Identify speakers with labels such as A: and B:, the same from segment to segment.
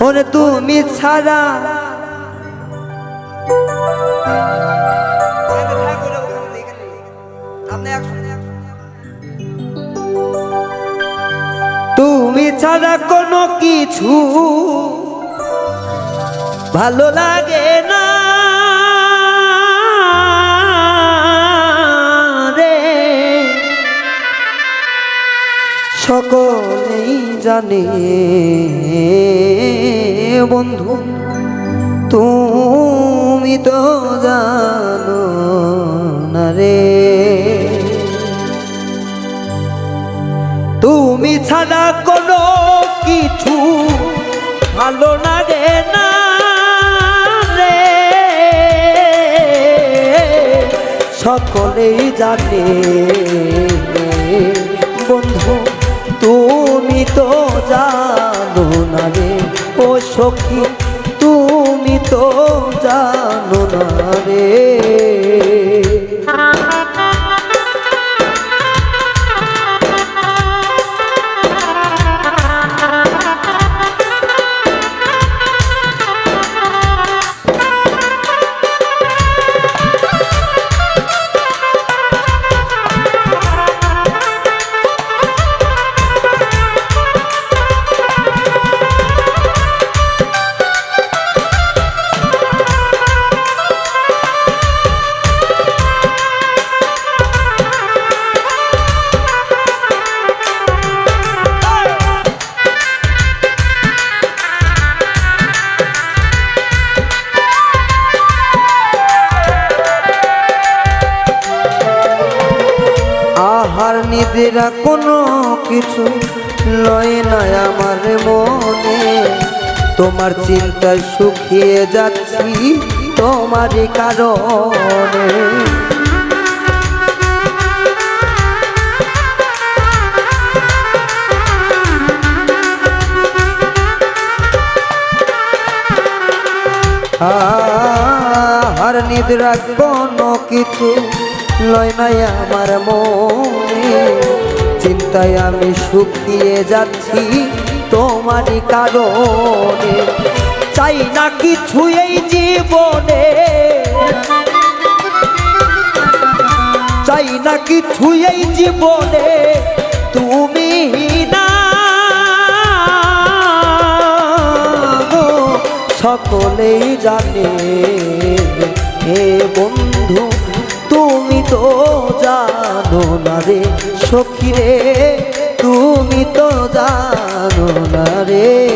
A: ওরে তুমি ছাড়া। তুমি ছাড়া কোনো কিছু ভালো লাগে না। রে। সকলেই জানে বন্ধু, তুমি তো জানো না রে। তুমি ছাড়া কোনো কিছু ভালো লাগে না রে। সকলেই জানে বন্ধু, তুমি তো জানো না রে। ও সখী তুমি তো জানো না রে। কোনো কিছু লয় না আমার মনে। তোমার চিন্তায় শুকিয়ে যাচ্ছি তোমারই কারণে। আর নিদ্রা কোনো কিছু লয় নাই আমার মনে। চিন্তায় আমি শুকিয়ে যাচ্ছি, তোমারই কারণে। চাই না কিছু এই জীবনে। চাই না কিছু এই জীবনে। তুমি না। সকলেই জানে, হে বন্ধু। তো জানো না রে সখী রে তুমি তো জানো না রে।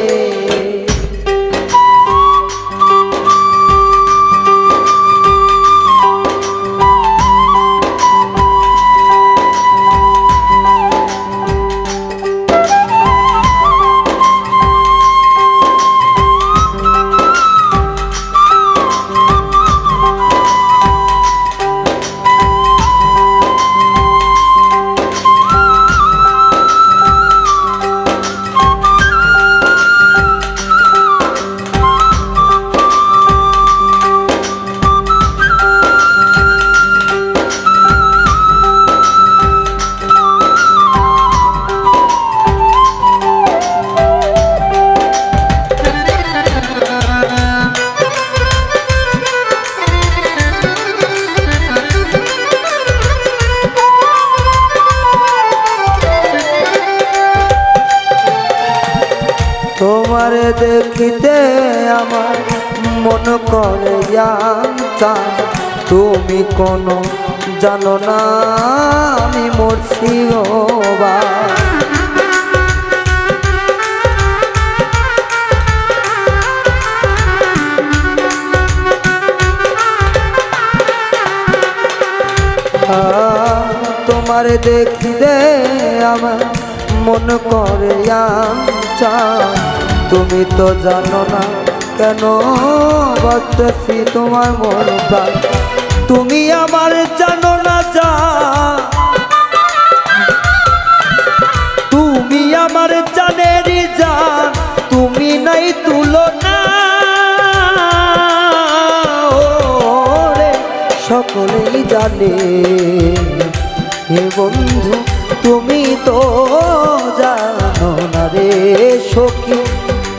A: তোমার দেখিতে আমার মন করে জানতা তুমি কোনো জানো না, আমি মরছি বা। তোমার দেখিতে আমার মন করে তুমি তো জানো না কেন বসতেছি তোমার মন প্রাণ। তুমি আমার জানো না যা। তুমি আমার জানেরই জান, তুমি নাই তুলনা। ওরে, সকলেই জানে। হে বন্ধু, তুমি তো না সখী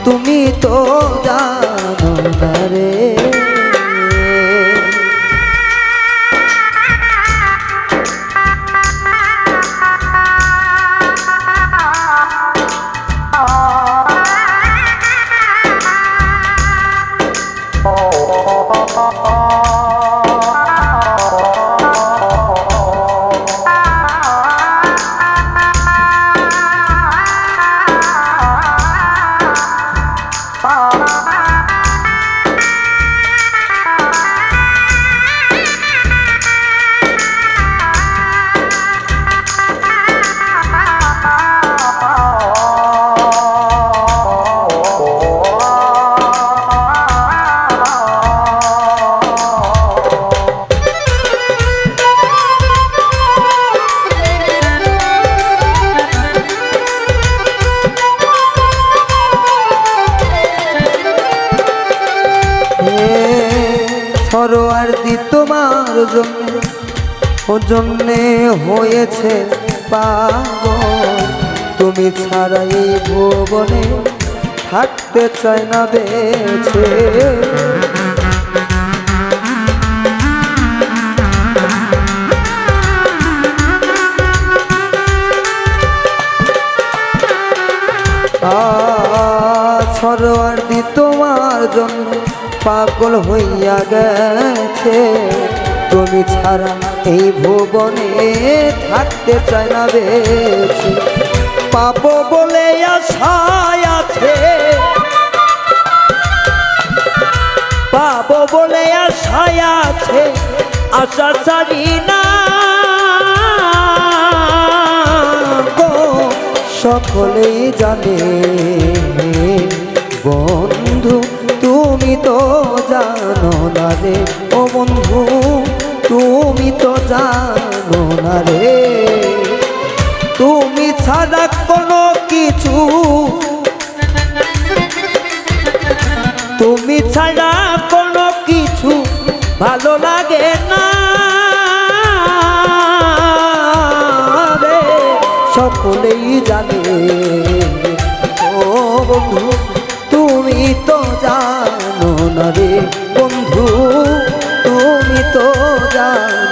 A: তুমি তো জন্য ও জন্যে হয়েছে পাগল। তুমি ছাড়াই ভুবনে থাকতে চাই না বেছে সরোয়ার দি তোমার জন্য পাগল হইয়া গেছে। তুমি ছাড়া এই ভুবনে থাকতে চাই না বেছে পাবো বলে আশায় আছে। পাবো বলে আশায় আছে, আশা ছাড়ি না। সকলেই জানে বন্ধু, তুমি তো জানো না রে, ও বন্ধু। না রে তুমি ছাড়া কোনো কিছু। তুমি ছাড়া কোনো কিছু ভালো লাগে না। রে, সকলেই জানে। বন্ধু, তুমি তো জানো না রে বন্ধু, তুমি তো জানো।